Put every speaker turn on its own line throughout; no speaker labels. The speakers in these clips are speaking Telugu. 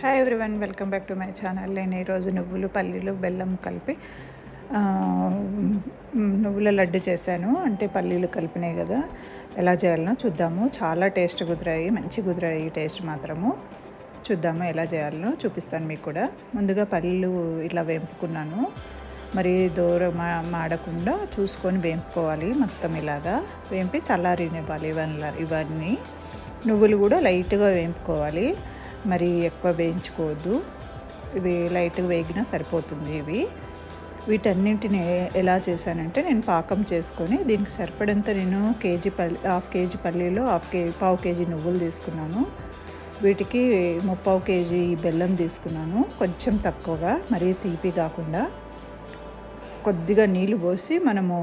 Hi everyone welcome back to my channel నేను ఈరోజు నువ్వులు పల్లీలు బెల్లం కలిపి నువ్వుల లడ్డు చేశాను. అంటే పల్లీలు కలిపినాయి కదా. ఎలా చేయాలనో చూద్దాము. చాలా టేస్ట్ కుదిరాయి. మంచి కుదిరాయి టేస్ట్ మాత్రము. చూద్దాము ఎలా చేయాలనో చూపిస్తాను మీకు కూడా. ముందుగా పల్లీలు ఇలా వేపుకున్నాను. మరి దూరం మాడకుండా చూసుకొని వేంపుకోవాలి మొత్తం ఇలాగా. వేంపి చల్లారినివ్వాలి ఇవన్నీ ఇవన్నీ. నువ్వులు కూడా లైట్గా వేపుకోవాలి. మరి ఎక్కువ వేయించుకోవద్దు. ఇవి లైట్గా వేగినా సరిపోతుంది ఇవి. వీటన్నింటిని ఎలా చేశానంటే నేను పాకం చేసుకొని దీనికి సరిపడంత నేను కేజీ పల్లి హాఫ్ కేజీ పల్లీలో హాఫ్ కేజీ పావు కేజీ నువ్వులు తీసుకున్నాను. వీటికి ముప్పావు కేజీ బెల్లం తీసుకున్నాను. కొంచెం తక్కువగా మరీ తీపి కాకుండా. కొద్దిగా నీళ్ళు పోసి మనము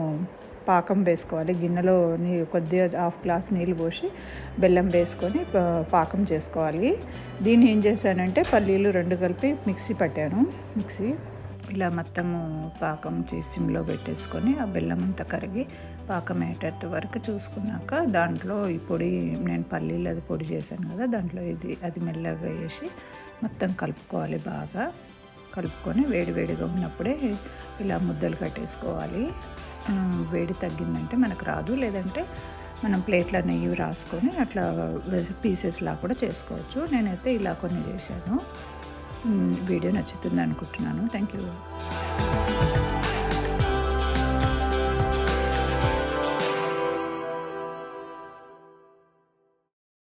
పాకం వేసుకోవాలి. గిన్నెలో నీ కొద్దిగా హాఫ్ గ్లాస్ నీళ్ళు పోసి బెల్లం వేసుకొని పాకం చేసుకోవాలి. దీన్ని ఏం చేశానంటే పల్లీలు రెండు కలిపి మిక్సీ పట్టాను. మిక్సీ ఇలా మొత్తము పాకం చేసి సిమ్లో పెట్టేసుకొని ఆ బెల్లం అంతా కరిగి పాకం అయ్యేటట్టు వరకు చూసుకున్నాక దాంట్లో ఈ పొడి నేను పల్లీలు అది పొడి చేశాను కదా దాంట్లో ఇది అది మెల్లగా వేసి మొత్తం కలుపుకోవాలి బాగా. కలుపుకొని వేడివేడిగా ఉన్నప్పుడే ఇలా ముద్దలు కట్టేసుకోవాలి. వేడి తగ్గిందంటే మనకు రాదు. లేదంటే మనం ప్లేట్లో నెయ్యి రాసుకొని అట్లా పీసెస్లా కూడా చేసుకోవచ్చు. నేనైతే ఇలా కొన్ని చేశాను. వీడియో నచ్చుతుంది అనుకుంటున్నాను. Thank you